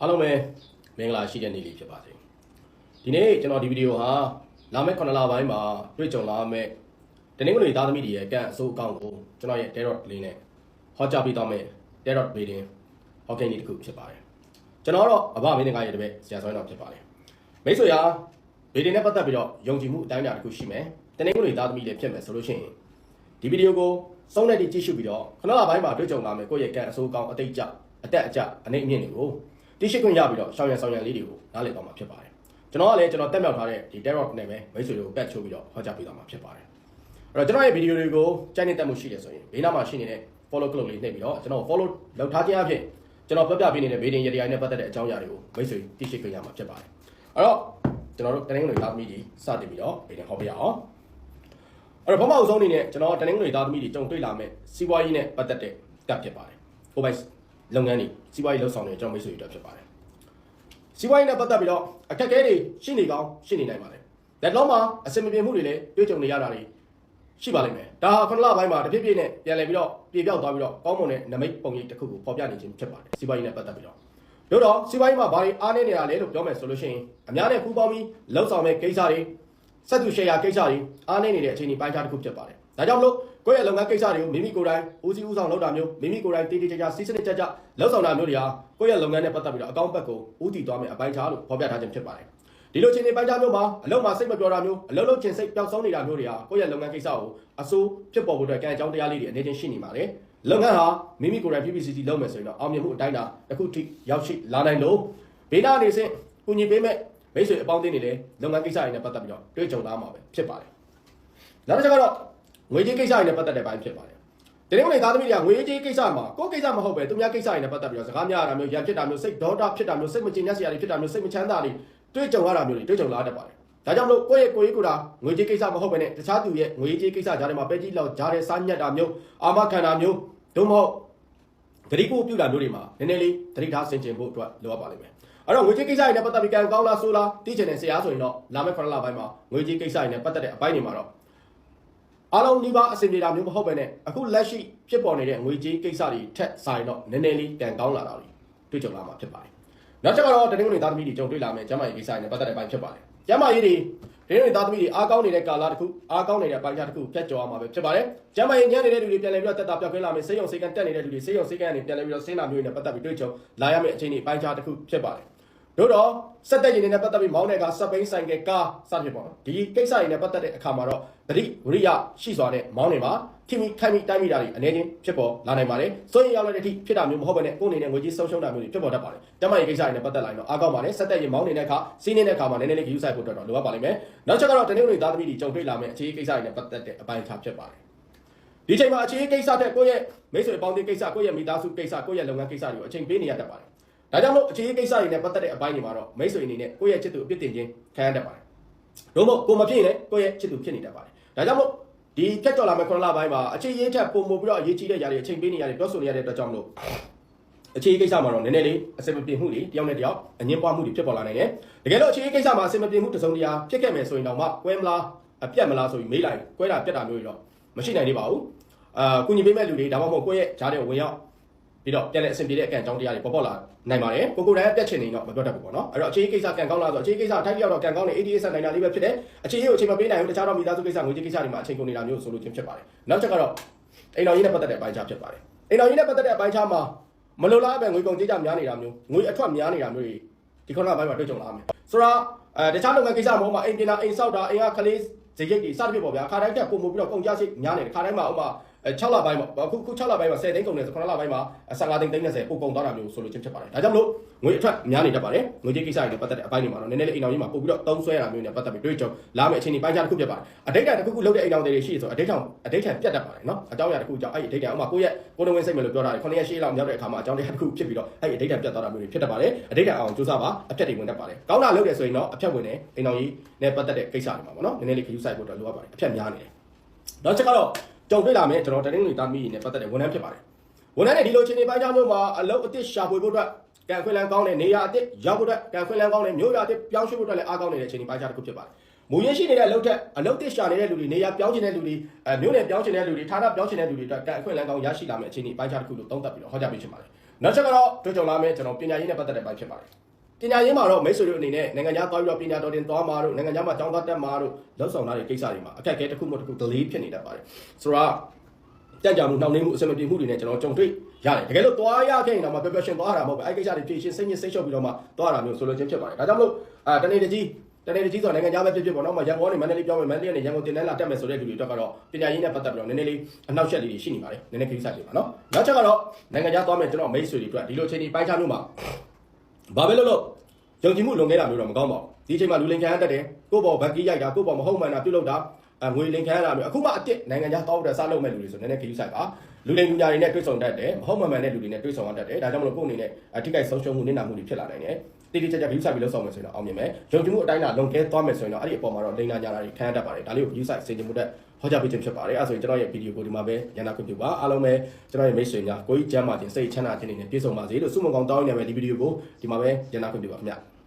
အားလုံးပဲမင်္ဂလာရှိတဲ့နေ့လေးဖြစ်ပါစေဒီနေ့ကျွန်တော်ဒီဗီဒီယိုဟာလာမယ့်9လပိုင်းမှာတွေ့ကြုံလာမယ့်တနင်္ဂနွေသားသမီးတွေရဲ့ကန့်အစိုးအကောင့်ကိုကျွန်တော်ရဲ့ Tarot လေးနဲ့ဟောကြားပေးသွားမယ့် Tarot reading ဟောကိန်းလေးတစ်ခုဖြစ်ပါတယ်ကျွန်တော်တော့အဘမင်းငါရဲ့တပည့်ဆရာဆွမ်းတော်ဖြစ်ပါတယ်မိတ်ဆွေဟာဗီဒီယိုနဲ့ပတ်သက်ပြီးတော့ယုံကြည်မှုအတိုင်းအတာတစ်ခုရှိမယ်တနင်္ဂနွေသားသမီးတွေဖြစ်မယ်ဆိုလို့ရှိရင်ဒီဗီဒီယိုကိုစုံတဲ့ဒီကြည့်ရှုပြီးတော့ခဏလပိုင်းမှာတွေ့ကြုံလာမယ့်ကိုယ့်ရဲ့ကန့်အစိုးအကောင့်အတိတ်ကြအတက်အကျအနေအမြင့်တွေကို တိရှိခွင့်ရပြီးတော့ရှောင်းရံဆောင်ရံလေးတွေကိုနားလည်သွားမှာဖြစ်ပါတယ်ကျွန်တော်ကလည်းကျွန်တော်တက်မြောက်ထားတဲ့ဒီ Tarot နဲ့ပဲမိတ်ဆွေတွေကိုပတ်ချိုးပြီးတော့ဟောကြားပေးသွားမှာဖြစ်ပါတယ်အဲ့တော့ကျွန်တော်ရဲ့ဗီဒီယိုတွေကိုကြိုက်နေတတ်မှုရှိတယ်ဆိုရင်ဘေးနားမှာရှိနေတဲ့ follow click လေးနှိပ်ပြီးတော့ကျွန်တော် follow လုပ်ထားခြင်းအပြင်ကျွန်တော်ပြပြပေးနေတဲ့ဗီဒီယိုရတရားနဲ့ပတ်သက်တဲ့အကြောင်းအရာတွေကိုမိတ်ဆွေတိရှိခွင့်ရမှာဖြစ်ပါတယ်အဲ့တော့ကျွန်တော်တို့တနင်္ဂနွေသားသမီးတွေစတင်ပြီးတော့ဗီဒီယိုဟောပြရအောင်အဲ့တော့ဘမအောင်ဆုံးအနေနဲ့ကျွန်တော်တနင်္ဂနွေသားသမီးတွေကြုံတွေ့လာမဲ့စီးပွားရေးနဲ့ပတ်သက်တဲ့တက်ဖြစ်ပါတယ်ဟိုဘက် လုပ်ငန်းတွေစီးပွားရေးလှုပ်ဆောင်နေကျွန်တော်မိတ်ဆွေတွေတက်ဖြစ်ပါတယ်စီးပွားရေးနဲ့ပတ်သက်ပြီးတော့အခက်အခဲတွေရှိနေကောင်းရှိနေနိုင်ပါတယ်။လက်လုံးမှာအစင်မပြေမှုတွေလည်းတွေ့ကြုံနေရတာတွေရှိပါလိမ့်မယ်။ဒါဟာခဏလပိုင်းမှာတဖြည်းဖြည်းနဲ့ပြန်လည်ပြီးတော့ပြေပြောက်သွားပြီးတော့ကောင်းမွန်တဲ့နမိတ်ပုံရိပ်တစ်ခုကိုပေါ်ပြနေခြင်းဖြစ်ပါတယ်။စီးပွားရေးနဲ့ပတ်သက်ပြီးတော့တို့တော့စီးပွားရေးမှာဘာတွေအားနည်းနေတာလဲလို့ပြောမယ်ဆိုလို့ရှိရင်အများနဲ့ပူးပေါင်းပြီးလှုပ်ဆောင်တဲ့ကိစ္စတွေစက်သူရှယ်ယာကိစ္စတွေအားနည်းနေတဲ့အခြေအနေပိုင်းခြားတစ်ခုဖြစ်ပါတယ်။ ဒါကြောင့်မလို့ကိုယ့်ရဲ့လုပ်ငန်းကိစ္စတွေကိုမိမိကိုယ်တိုင်ဦးစီးဦးဆောင်လုပ်တာမျိုးမိမိကိုယ်တိုင်တည်တည်ကြကြစီးစနစ်ကြကြလှုပ်ဆောင်တာမျိုးတွေဟာကိုယ့်ရဲ့လုပ်ငန်းနဲ့ပတ်သက်ပြီးတော့အကောင့်ဘက်ကိုဦးတည်သွားမယ်အပိုင်းခြားလို့ဖော်ပြထားခြင်းဖြစ်ပါတယ်။ဒီလိုအခြေအနေပိုင်းခြားမျိုးမှာအလုပ်မှာစိတ်မပြောတာမျိုးအလုပ်လုပ်ခြင်းစိတ်ပျောက်ဆုံးနေတာမျိုးတွေဟာကိုယ့်ရဲ့လုပ်ငန်းကိစ္စကိုအဆိုးဖြစ်ပေါ်ဖို့အတွက်ကံအကြောင်းတရားလေးတွေအနေချင်းရှိနေပါတယ်။လုပ်ငန်းဟာမိမိကိုယ်တိုင် PPCC လုပ်မယ်ဆိုရင်တော့အောင်မြင်မှုအတိုင်းအတာတစ်ခုထိရောက်ရှိလာနိုင်လို့ဘေးနာနေစဉ်ကုညီပေးမဲ့မိတ်ဆွေအပေါင်းအသင်းတွေလည်းလုပ်ငန်းကိစ္စတွေနဲ့ပတ်သက်ပြီးတော့တွေ့ကြုံလာမှာပဲဖြစ်ပါတယ်။နောက်တစ်ချက်ကတော့ ငွေကြေးကိစ္စတွေနဲ့ပတ်သက်တဲ့ပိုင်းဖြစ်ပါတယ်။တနင်္ဂနွေသားသမီးတွေကငွေကြေးကိစ္စမှာကိုယ့်ကိစ္စမဟုတ်ပဲသူများကိစ္စတွေနဲ့ပတ်သက်ပြီးတော့စကားများရတာမျိုးရံဖြစ်တာမျိုးစိတ်ဒေါသဖြစ်တာမျိုးစိတ်မကျဉ်းစရာတွေဖြစ်တာမျိုးစိတ်မချမ်းသာတွေတွေ့ကြုံရတာမျိုးတွေတွေ့ကြုံလာတတ်ပါတယ်။ဒါကြောင့်မလို့ကိုယ့်ရဲ့ကိုယ်ရေးကိုယ်တာငွေကြေးကိစ္စမဟုတ်ပဲနဲ့တခြားသူရဲ့ငွေကြေးကိစ္စကြားထဲမှာပဲကြီးလောက်ကြားထဲစားညက်တာမျိုးအာမခံတာမျိုးဒုမဟုတ်ဂရီကိုပြုတာမျိုးတွေမှာနည်းနည်းလေးသတိထားဆင်ခြင်ဖို့အတွက်လိုအပ်ပါလိမ့်မယ်။အဲ့တော့ငွေကြေးကိစ္စတွေနဲ့ပတ်သက်ပြီးကံကောင်းလားဆိုလားသိချင်တဲ့ဆရာဆိုရင်တော့လာမယ့်ခရလပိုင်းမှာငွေကြေးကိစ္စတွေနဲ့ပတ်သက်တဲ့အပိုင်းတွေမှာတော့ အားလုံးဒီပါအဆင်ပြေတာမျိုးမဟုတ်ပဲနဲ့အခုလက်ရှိဖြစ်ပေါ်နေတဲ့ငွေကြေးကိစ္စတွေထက်ဆိုင်တော့နည်းနည်းလေးကံကောင်းလာတာတွေတွေ့ကြုံလာမှာဖြစ်ပါတယ်။နောက်ချက်ကတော့တနင်္ဂနွေသားသမီးတွေကြုံတွေ့လာမယ့်ကျမ်းမာရေးကိစ္စတွေနဲ့ပတ်သက်တဲ့အပိုင်းဖြစ်ပါတယ်။ကျမ်းမာရေးတွေတနင်္ဂနွေသားသမီးတွေအားကောင်းနေတဲ့ကာလတစ်ခုအားကောင်းနေတဲ့အပိုင်းခြားတစ်ခုဖြတ်ကျော်အောင်မှာပဲဖြစ်ပါတယ်။ကျမ်းမာရေးညံ့နေတဲ့လူတွေပြန်လည်ပြီးတော့တက်တာပြောက်ခွင့်လာမယ်ဆေးရုံဆေးကန်တက်နေတဲ့လူတွေဆေးရုံဆေးကန်ကနေပြန်လည်ပြီးတော့ဆင်းလာမျိုးတွေနဲ့ပတ်သက်ပြီးတွေ့ကြုံလာရမယ့်အခြေအနေအပိုင်းခြားတစ်ခုဖြစ်ပါတယ်။ တို့တော့စက်တက်ရင်တွေနဲ့ပတ်သက်ပြီးမောင်းတဲ့ကစက်ပိန်းဆိုင်ကကားစသဖြင့်ပေါ့နော်ဒီကိစ္စတွေနဲ့ပတ်သက်တဲ့အခါမှာတော့တတိဝရိယရှိစွာနဲ့မောင်းနေမှာခင်မီခိုင်မီတိုင်းမိတာတွေအနေချင်းဖြစ်ပေါ်လာနိုင်ပါတယ်ဆိုရင်ရောက်လာတဲ့အထိဖြစ်တာမျိုးမဟုတ်ဘဲနဲ့ကိုယ်အနေနဲ့ငွေကြီးဆုံးရှုံးတာမျိုးတွေဖြစ်ပေါ်တတ်ပါတယ်တမန်ရေးကိစ္စတွေနဲ့ပတ်သက်လာရင်တော့အားကောင်းပါတယ်စက်တက်ရင်မောင်းနေတဲ့အခါစီးနေတဲ့အခါမှာနည်းနည်းလေးဂရုစိုက်ဖို့အတွက်တော့လိုအပ်ပါလိမ့်မယ်နောက်ချက်ကတော့တနင်္ဂနွေသားသမီးတွေကြုံတွေ့လာမယ့်အခြေအနေကိစ္စတွေနဲ့ပတ်သက်တဲ့အပိုင်းအခြားဖြစ်ပါတယ်ဒီချိန်မှာအခြေအနေကိစ္စတဲ့ကိုယ့်ရဲ့မိတ်ဆွေအပေါင်းအသင်းကိစ္စကိုယ့်ရဲ့မိသားစုကိစ္စကိုယ့်ရဲ့လုပ်ငန်းကိစ္စတွေကိုအချိန်ပေးနေရတတ်ပါတယ်။ ဒါကြောင့်မို့အခြေအနေကိစ္စတွေနဲ့ပတ်သက်တဲ့အပိုင်းတွေမှာတော့မိတ်ဆွေအနေနဲ့ကိုယ့်ရဲ့ချစ်သူအပြစ်တင်ခြင်းခံရတတ်ပါတယ်။တို့မို့ကိုမဖြစ်ရင်လည်းကိုယ့်ရဲ့ချစ်သူဖြစ်နေတတ်ပါတယ်။ဒါကြောင့်မို့ဒီဖြတ်ကျော်လာမယ့်ခုနလပိုင်းမှာအခြေရေးထက်ပုံမှုပြီးတော့အရေးကြီးတဲ့ຢာတွေအချိန်ပေးနေရတယ်ပြောဆိုနေရတဲ့အတွက်ကြောင့်မလို့အခြေရေးကိစ္စမှာတော့နည်းနည်းလေးအစင်မပြေမှုတွေတယောက်နဲ့တယောက်အငင်းပွားမှုတွေဖြစ်ပေါ်လာနိုင်တယ်။တကယ်လို့အခြေရေးကိစ္စမှာအစင်မပြေမှုတစ်စုံတစ်ရာဖြစ်ခဲ့မယ်ဆိုရင်တော့မှကွဲမလားအပြတ်မလားဆိုပြီးမေးလိုက်ကွဲတာပြတ်တာမျိုးတွေတော့မရှိနိုင်သေးပါဘူး။အာကုညီပေးမဲ့လူတွေဒါမှမဟုတ်ကိုယ့်ရဲ့ဂျားတဲ့ဝင်ရောက် ပြီးတော့ပြန်လဲအဆင်ပြေတဲ့အကန့်အကြောင်းတရားတွေပေါ်ပေါ်လာနိုင်ပါတယ်ကိုကိုယ်တိုင်ပြတ်ချင်နေတော့မပြောတတ်ဘူးပေါ့နော်အဲ့တော့အခြေရေးကိစ္စကံကောင်းလားဆိုအခြေရေးကိစ္စထိုက်ပြောက်တော့ကံကောင်းနေ ADS နိုင်တာလေးပဲဖြစ်တယ်အခြေရေးကိုအချိန်မပေးနိုင်ဘူးတခြားတော့မိသားစုကိစ္စငွေကြေးကိစ္စတွေမှာအချိန်ကုန်နေတာမျိုးဆိုလို့ချင်းဖြစ်ပါတယ်နောက်ချက်ကတော့အိမ်တော်ကြီးနဲ့ပတ်သက်တဲ့အပိုင်းခြားဖြစ်ပါတယ်အိမ်တော်ကြီးနဲ့ပတ်သက်တဲ့အပိုင်းခြားမှာမလိုလားပဲငွေကုန်ကြေးကြများနေတာမျိုးငွေအထွက်များနေတာမျိုးတွေဒီခုနကဘိုင်းမှာတွေ့ကြုံလာမယ်ဆိုတော့အဲတခြားလုပ်ငန်းကိစ္စမဟုတ်မှာအိမ်ပြင်တာအိမ်ဆောက်တာအိမ်ကကလေးဇိတ်တွေစသဖြင့်ပေါ့ဗျာခါတိုင်းတက်ပုံမှုပြီးတော့ကုန်ကြစိတ်များနေတယ်ခါတိုင်းမှာဥမာအဲ6လပိုင်းမှာအခုခု6လပိုင်းမှာ10သိန်းကုန်တယ်ဆို9လပိုင်းမှာ15သိန်း30ပို့ကုန်သွားတာမျိုးဆိုလို့ချင်းဖြစ်ပါတယ်ဒါကြောင့်မလို့ငွေအထွက်များနေတတ်ပါတယ်ငွေကြေးကိစ္စတွေနဲ့ပတ်သက်တဲ့အပိုင်းတွေမှာတော့နည်းနည်းလေးအိမ်တော်ကြီးမှာပို့ပြီးတော့သုံးဆွဲရတာမျိုးနဲ့ပတ်သက်ပြီးတွေ့ကြုံလာမယ့်အခြေအနေပိုင်းခြားတစ်ခုဖြစ်ပါတယ်အတိတ်ကတစ်ခုခုလုပ်တဲ့အိမ်တော်တွေရှိဆိုအတိတ်ထောင်အတိတ်ထံပြတ်တတ်ပါတယ်နော်အကြောင်းအရာတစ်ခုကြောင့်အဲ့ဒီအတိတ်ထံဥမာကိုယ့်ရဲ့ကိုယ်တော်ဝင်စိတ်မယ်လို့ပြောတာ9ရက်ရှိလောက်ရောက်တဲ့အခါမှာအကြောင်းတရားတစ်ခုဖြစ်ပြီးတော့အဲ့ဒီအတိတ်ထံပြတ်သွားတာမျိုးတွေဖြစ်တတ်ပါတယ်အတိတ်ထံအောင်စူးစမ်းပါအဖြတ်တွေဝင်တတ်ပါတယ်ကောင်းတာလုပ်တယ်ဆိုရင်တော့အဖြတ်ဝင်တယ်အိမ်တော်ကြီးနဲ့ပတ်သက်တဲ့ကိစ္စတွေမှာပေါ့နော်နည်းနည်းလေးခရူးဆိုင်ဖို့တော့လိုအပ်ပါတယ်အဖြတ်များနေတယ်နောက်ချက်ကတော့ ကြုံတွေ့လာမယ်ကျွန်တော်တနင်္ဂနွေသားမီးနဲ့ပတ်သက်တဲ့ဝန်ထမ်းဖြစ်ပါတယ်ဝန်ထမ်းနဲ့ဒီလိုအခြေအနေပိုင်းခြားမျိုးမှာအလုပ်အသစ်ရှာဖွေဖို့အတွက်ကံခွင့်လန်းကောင်းတဲ့နေရာအသစ်ရောက်ဖို့အတွက်ကံခွင့်လန်းကောင်းတဲ့မျိုးရာအသစ်ပြောင်းရွှေ့ဖို့အတွက်လည်းအားကောင်းနေတဲ့အခြေအနေပိုင်းခြားတစ်ခုဖြစ်ပါတယ်မူရင်းရှိနေတဲ့အလုပ်ထက်အလုပ်သစ်ရှာနေတဲ့လူတွေနေရာပြောင်းချင်တဲ့လူတွေအဲမျိုးနယ်ပြောင်းချင်တဲ့လူတွေဌာနပြောင်းချင်တဲ့လူတွေအတွက်ကံအခွင့်အလမ်းကောင်းရရှိလာမယ့်အခြေအနေပိုင်းခြားတစ်ခုလို့သုံးသပ်ပြီးတော့ဟောကြားပေးချင်ပါတယ်နောက်ချက်ကတော့တွေ့ကြုံလာမယ်ကျွန်တော်ပညာရေးနဲ့ပတ်သက်တဲ့ပိုင်းဖြစ်ပါတယ် ပညာရေးမှာတော့မိတ်ဆွေတို့အနေနဲ့နိုင်ငံခြားသွားပြီးတော့ပညာတော်တင်သွားမှာတို့နိုင်ငံခြားမှာကျောင်းသားတက်မှာတို့လောက်ဆောင်ထားတဲ့ကိစ္စတွေမှာအခက်အခဲတစ်ခုမှတစ်ခု delay ဖြစ်နေတတ်ပါတယ်ဆိုတော့ကြံ့ကြာမှုနှောင့်နှေးမှုအဆင်မပြေမှုတွေနဲ့ကျွန်တော်ကြုံတွေ့ရတယ်တကယ်လို့သွားရခဲ့ရင်တော့မှ preparation သွားတာမဟုတ်ဘူးအဲ့ကိစ္စတွေဖြည့်ရှင်းစိတ်ညစ်စိတ်ရှုပ်ပြီးတော့မှသွားတာမျိုးဆိုလိုချင်းဖြစ်ပါတယ်ဒါကြောင့်မလို့အာတနေ့တကြီးတနေ့တကြီးဆိုနိုင်ငံခြားပဲဖြစ်ဖြစ်ပေါ့နော်မရန်ကုန်ကနေမန္တလေးပြောင်းမယ်မန္တလေးကနေရန်ကုန်တင်တန်းလာတက်မယ်ဆိုတဲ့လူတွေအတွက်ကတော့ပညာရေးနဲ့ပတ်သက်ပြီးတော့နည်းနည်းလေးအနှောက်အယှက်လေးတွေရှိနေပါတယ်နည်းနည်းကိစ္စတွေပါနော်နောက်ချက်ကတော့နိုင်ငံခြားသွားမယ်ကျွန်တော်မိတ်ဆွေတွေအတွက်ဒီလိုချိန်ဒီပိုင်းခြားမျိုးမှာ ဘာပဲလို့လို့ယုံကြည်မှုလွန်ခဲ့တာမျိုးတော့မကောင်းပါဘူးဒီအချိန်မှာလူလင်ခံရတတ်တယ်ကိုယ့်ဘောဘက်ကီးရိုက်တာကိုယ့်ဘောမဟုတ်မှန်တာပြုတ်လောက်တာအငွေလင်ခံရတာမျိုးအခုမှအစ်စ်နိုင်ငံခြားသွားတဲ့စားလုပ်မဲ့လူတွေဆိုနည်းနည်းခရီးဆိုင်ပါလူလိမ်လူညာတွေနဲ့တွေ့ဆုံတတ်တယ်မဟုတ်မှန်မှန်တဲ့လူတွေနဲ့တွေ့ဆုံရတတ်တယ်ဒါကြောင့်မလို့ကိုယ့်အနေနဲ့အထိကိဆုံးရှုံးမှုနစ်နာမှုတွေဖြစ်လာနိုင်တယ် တိတိကျကျခရီးဆိုင်ပြီးလှုပ်ဆောင်မယ်ဆိုရင်တော့အောင်မြင်မယ်ယုံကြည်မှုအတိုင်းလာလုံကဲသွားမယ်ဆိုရင်တော့အဲ့ဒီအပေါ်မှာတော့လိမ်နာညာတာတွေခံရတတ်ပါတယ်ဒါလေးကိုခရီးဆိုင်စင်ကြမှုတဲ့ဟောကြားပေးခြင်းဖြစ်ပါတယ်အဲဆိုရင်ကျွန်တော်ရဲ့ဗီဒီယိုကိုဒီမှာပဲညနာခွင့်ပြုပါအားလုံးပဲကျွန်တော်ရဲ့မိတ်ဆွေများကိုကြီးကျမ်းမာခြင်းစိတ်ချမ်းသာခြင်းတွေနဲ့ပြည့်စုံပါစေလို့ဆုမွန်ကောင်းတောင်းနေရမယ်ဒီဗီဒီယိုကိုဒီမှာပဲညနာခွင့်ပြုပါခင်ဗျ